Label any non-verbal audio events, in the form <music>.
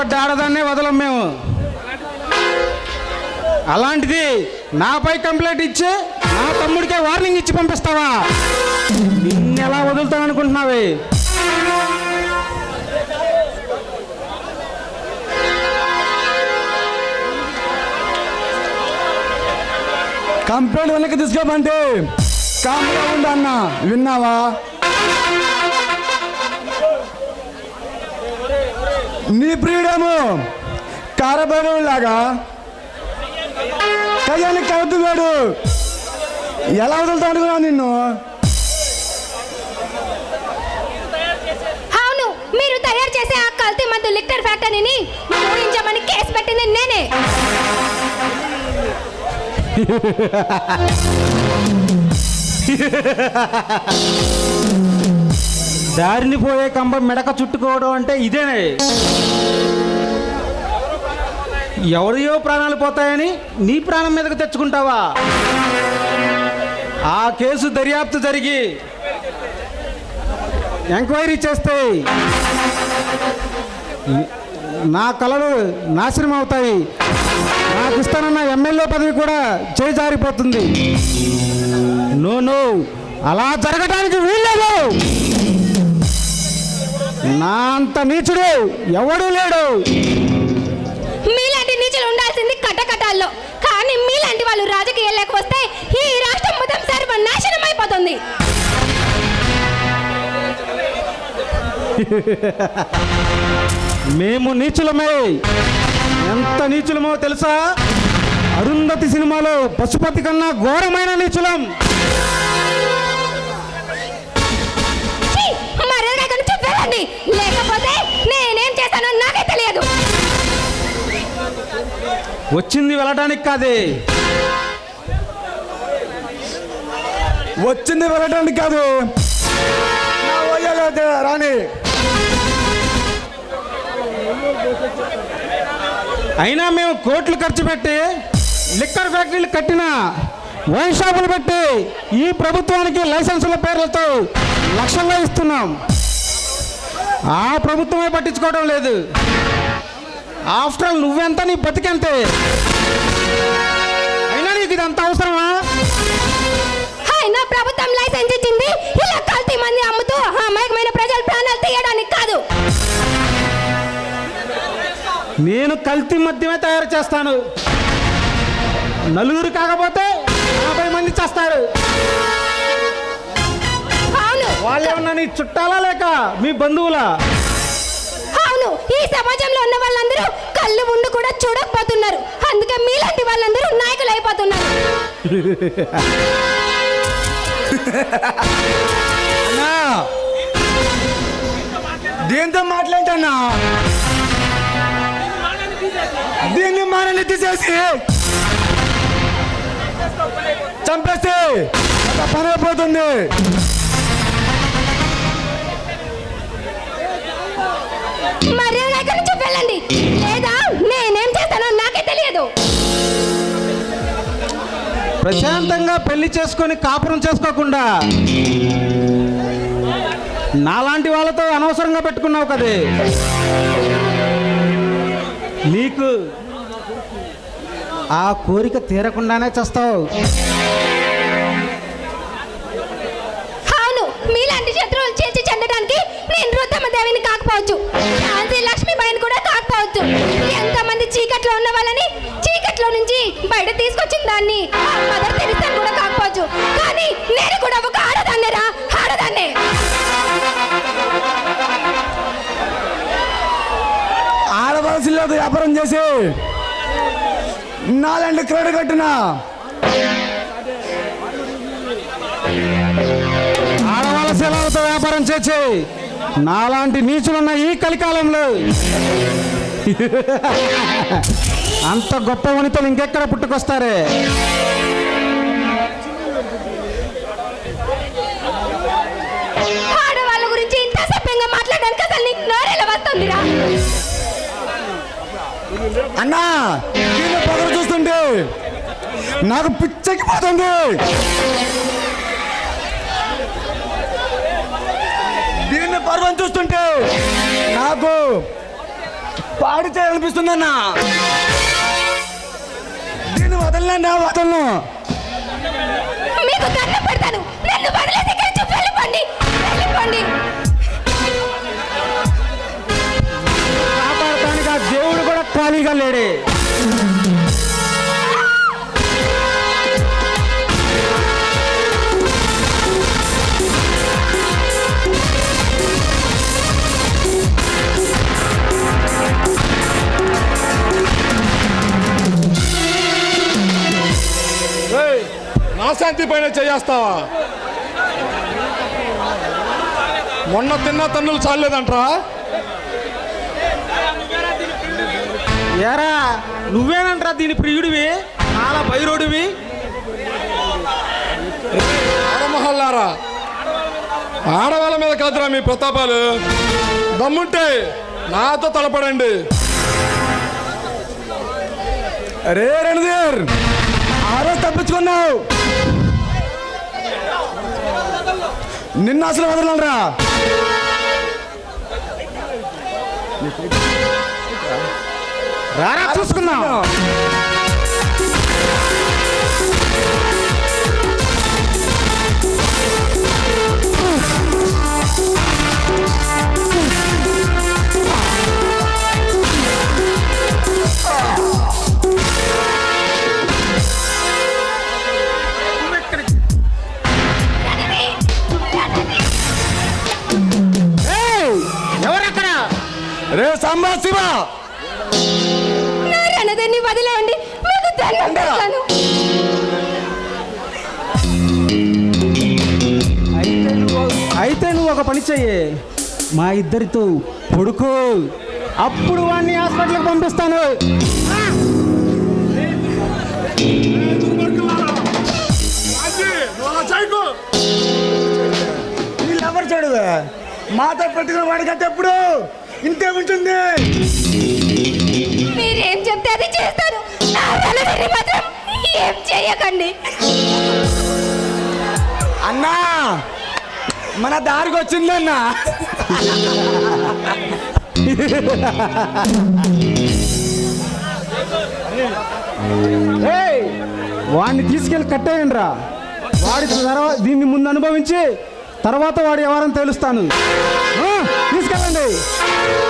పడ్డ ఆడదాన్నే వదలం మేము. అలాంటిది నాపై కంప్లైంట్ ఇచ్చి నా తమ్ముడికే వార్నింగ్ ఇచ్చి పంపిస్తావా? నిన్నెలా వదులుతాననుకుంటున్నావే? కంప్లైంట్ వెనక్కి తీసుకోమంటే కామ్గా ఉందన్న విన్నావా? నీ ప్రియుడేమో కారబైరవులాగా కయ్యాన్ని కలుతున్నాడు ఎలా వదులుతా అనుకున్నావు నిన్ను? అవును మీరు తయారు చేసే ఆ కల్తీ మందు లిక్కర్ ఫ్యాక్టరీని మూయించమని కేసు పెట్టింది నేనే. <laughs> దారిని పోయే కంబ మెడక చుట్టుకోవడం అంటే ఇదేనే. ఎవరియో ప్రాణాలు పోతాయని నీ ప్రాణం మీదకు తెచ్చుకుంటావా? ఆ కేసు దర్యాప్తు జరిగి ఎంక్వైరీ చేస్తే నా కళలు నాశనం అవుతాయి. నాకు ఇస్తానన్న ఎమ్మెల్యే పదవి కూడా చేజారిపోతుంది. No no. అలా జరగటానికి వీల్లేదు. నా అంత నీచుడు ఎవడూ లేడు. మీలాంటి నీచులు ఉండాల్సింది కట్టకటాల్లో కానీ మీలాంటి వాళ్ళు రాజకీయాల్లోకి వస్తే ఈ రాష్ట్రం మొత్తం సర్వనాశనం అయిపోతుంది మేము నీచులమే. ఎంత నీచులమో తెలుసా? అరుంధతి సినిమాలో పశుపతి కన్నా ఘోరమైన నీచులం. చేయండి లేకపోతే నేనేం చేస్తానో నాకే తెలియదు. వచ్చింది వెళ్ళటానికి కాదే. వచ్చింది వెళ్ళడానికి కాదు. రాని. అయినా మేము కోట్లు ఖర్చు పెట్టి లిక్కర్ ఫ్యాక్టరీలు కట్టిన వైన్ షాపులు పెట్టి ఈ ప్రభుత్వానికి లైసెన్సుల పేర్లతో లక్షల్లో ఇస్తున్నాం. ఆ ప్రభుత్వమే పట్టించుకోవడం లేదు. ఆఫ్టర్ ఆల్ నువ్వెంత నీ బతికెంతే? అయినా నీకు ఇదంత అవసరమా? అయినా ప్రభుత్వం లైసెన్స్ ఇచ్చింది. ఇలా కల్తీ మంది అమ్ముతూ అమాయకమైన ప్రజల ప్రాణాలు తీయడానికి కాదు. నేను కల్తీ మద్యమే తయారు చేస్తాను. నలుగురు కాకపోతే యాభై మంది చేస్తారు. వాళ్ళేమన్నా నీ చుట్టాలా లేక మీ బంధువులా? అవును. ఈ సమాజంలో ఉన్న వాళ్ళందరూ కళ్ళు ఉండి కూడా చూడకపోతున్నారు. అందుకే మీలాంటి వాళ్ళందరూ నాయకులు అయిపోతున్నారు అన్నా! దీంతో మాట్లాంటన్నా దీన్ని మానని తీసేసి? చంపేస్తే? పని అయిపోతుంది. తెలియదు ప్రశాంతంగా పెళ్ళి చేసుకొని కాపురం చేసుకోకుండా నాలాంటి వాళ్ళతో అనవసరంగా పెట్టుకున్నావు కదే. నీకు ఆ కోరిక తీరకుండానే చేస్తావు. అవును మీలాంటి శత్రువులు చేర్చి చెందడానికి నేను రుద్రమదేవిని కాకపోవచ్చు. ఝాన్సీ లక్ష్మీబాయిని కూడా కాకపోవచ్చు. ఆడవలసిలేదు వ్యాపారం చేసి నాలండి క్రెడిట్ కట్టిన. ఆడవాళ్ళ సెలవులతో వ్యాపారం చేసి నాలాంటి నీచులున్న ఈ కలికాలంలో. అంత గొప్ప వనితలు ఇంకెక్కడ పుట్టుకొస్తారే? ఆడవాళ్ళ గురించి ఇంత సభ్యంగా మాట్లాడడానికి అసలు నీకు నోరెలా వస్తుందిరా. అన్నా దీన్ని పొగరు చూస్తుంటే నాకు పిచ్చెక్కిపోతుంది. దీన్ని పర్వం చూస్తుంటే నాకు పాడు చేయాలనిపిస్తుందన్నా దీన్ని వదలనా వదలను. శాంతి పైన చేయేస్తావా మొన్న తిన్న తన్నులు చాలేదంట్రా ఏరా నువ్వేనంటరా దీని ప్రియుడివి? చాలా బైరోడివి ఆడమహల్లారా ఆడవాళ్ళ మీద కాదురా మీ ప్రతాపాలు. దమ్ముంటే నాతో తలపడండి అరే రణధీర్ ఆ రోజు తప్పించుకున్నావు. నిన్న అసలు వదలరా రారా చూసుకుందాం. రే సాంబా శివ! నా రణదాన్ని వదిలేయండి. మీకు దండం పెడతాను. అయితే నువ్వు అయితే నువ్వు ఒక పని చెయ్యి. మా ఇద్దరితో పడుకో. అప్పుడు వాడిని హాస్పిటల్కి పంపిస్తాను. వీళ్ళెవరు చూడు. మాతో పెట్టుకున్న వాడికంటే ఎప్పుడు? ఇంతే ఉంటుంది. మీరేం చెప్తే అది చేస్తాను నా రణదాన్ని మాత్రం ఏం చేయకండి. అన్నా మన దారికి వచ్చిందన్నా ఏయ్ వాడిని తీసుకెళ్ళి కట్టేయండి రా వాడి తర్వాత దీన్ని ముందు అనుభవించి తర్వాత వాడు ఎవరని తెలుస్తాను. ఆ, తీసుకెళ్ళండి